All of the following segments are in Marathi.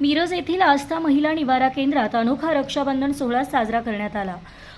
मिरज येथील आस्था महिला निवारा केंद्रात अनोखा रक्षाबंधन सोहळा साजरा करण्यात आला.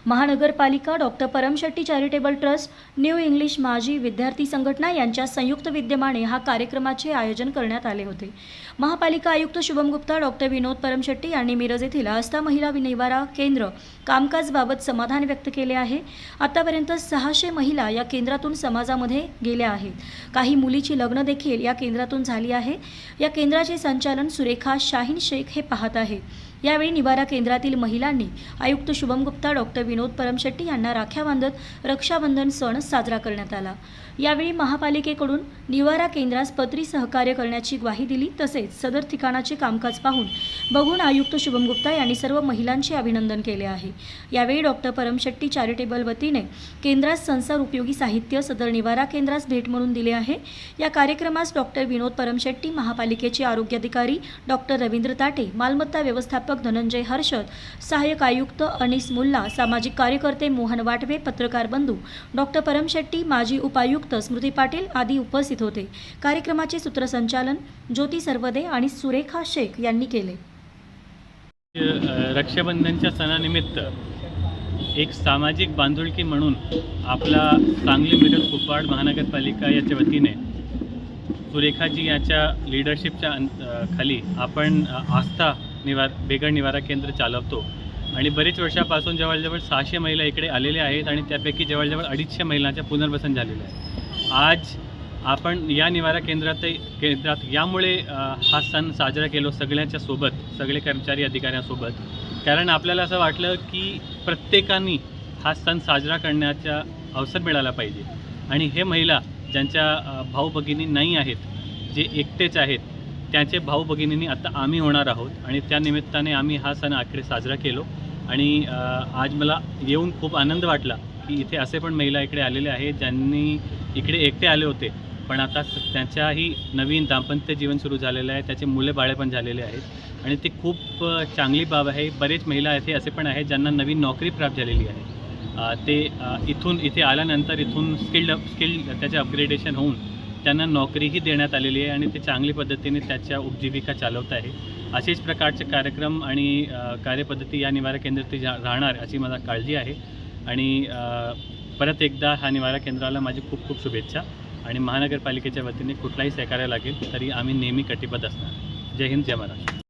महानगरपालिका doctor Paramshetty charitable trust new English माजी विद्यार्थी संघटना यांच्या संयुक्त विद्यमाने हा कार्यक्रमाचे आयोजन करण्यात आले होते. महापालिका आयुक्त शुभम गुप्ता डॉक्टर विनोद परमशेट्टी यांनी मिरज येथील आस्था महिला निवारा केंद्र कामकाजबाबत समाधान व्यक्त केले आहे. आतापर्यंत सहाशे महिला या केंद्रातून समाजामध्ये गेल्या आहेत. काही मुलीची लग्न देखील या केंद्रातून झाली आहे. या केंद्राचे संचालन सुरेखा शाहीन शेख हे पाहत आहे. यावेळी निवारा केंद्रातील महिलांनी आयुक्त शुभम गुप्ता डॉक्टर विनोद परमशेट्टी यांना राख्या बांधत रक्षाबंधन सण साजरा करण्यात आला. यावेळी महापालिकेकडून निवारा केंद्रास पत्री सहकार्य करण्याची ग्वाही दिली तसेच सदर ठिकाणाचे कामकाज पाहून बघून आयुक्त शुभम गुप्ता यांनी सर्व महिलांचे अभिनंदन केले आहे. यावेळी डॉक्टर परमशेट्टी चॅरिटेबल वतीने केंद्रास संसार उपयोगी साहित्य सदर निवारा केंद्रास भेट म्हणून दिले आहे. या कार्यक्रमास डॉक्टर विनोद परमशेट्टी महापालिकेचे आरोग्य अधिकारी डॉक्टर रवींद्र ताटे मालमत्ता प्राध्यापक धनंजय हर्षद सहाय्यक आयुक्त अनिस मुल्ला सामाजिक कार्यकर्ते मोहन वाटवे पत्रकार बंधू डॉक्टर परम शेट्टी माजी उपायुक्त स्मृती पाटील आदी उपस्थित होते. कार्यक्रमाचे सूत्रसंचालन ज्योती सर्वदे आणि सुरेखा शेख यांनी केले. रक्षाबंधनच्या सणानिमित्त एक सामाजिक बांधुळकी म्हणून आपला सांगली मिरज कुपवाड महानगरपालिका याच्या वतीने सुरेखाजी याच्या लिडरशिपच्या खाली आपण आस्था निवार बेघर निवारा केंद्र चालवतो. आणि बरेच वर्षापासून जवळजवळ सहाशे महिला इकडे आलेल्या आहेत आणि त्यापैकी जवळजवळ अडीचशे महिलांच्या पुनर्वसन झालेलं आहे. आज आपण या निवारा केंद्रात केंद्रात यामुळे हा सण साजरा केलो सगळ्यांच्या सोबत सगळे कर्मचारी अधिकाऱ्यांसोबत. कारण आपल्याला असं वाटलं की प्रत्येकाने हा सण साजरा करण्याचा अवसर मिळाला पाहिजे. आणि हे महिला ज्यांच्या भाऊ भगिनी नाही आहेत जे एकटेच आहेत त्यांचे भाऊ भगिनींनी आता आम्ही होणार आहोत आणि त्या निमित्ताने आम्ही हा सण आकडे साजरा केलो. आणि आज मला येऊन खूप आनंद वाटला की इथे असे पण महिला इकडे आलेले आहेत ज्यांनी इकडे एकटे आले होते. पण आता त्यांच्याही नवीन दाम्पत्य जीवन सुरू झालेलं आहे त्याचे मुले बाळे पण झालेले आहेत. आणि ती खूप चांगली बाब आहे. बरेच महिला इथे असे पण आहेत ज्यांना नवीन नोकरी प्राप्त झालेली आहे. ते इथून इथे आल्यानंतर इथून स्किल्ड स्किल्ड त्याचे अपग्रेडेशन होऊन त्यांना नोकरीही देण्यात आलेली आहे आणि ते चांगली पद्धतीने त्याच्या उपजीविका चालवत आहे. असेच प्रकारचे कार्यक्रम आणि कार्यपद्धती या निवारा केंद्रात राहणार अशी मला काळजी आहे. आणि परत एकदा हा निवारा केंद्राला माझी खूप खूप शुभेच्छा आणि महानगरपालिकेच्या वतीने कुठलाही सहकार्य लागेल तरी आम्ही नेहमी कटिबद्ध असणार. जय हिंद जय महाराष्ट्र.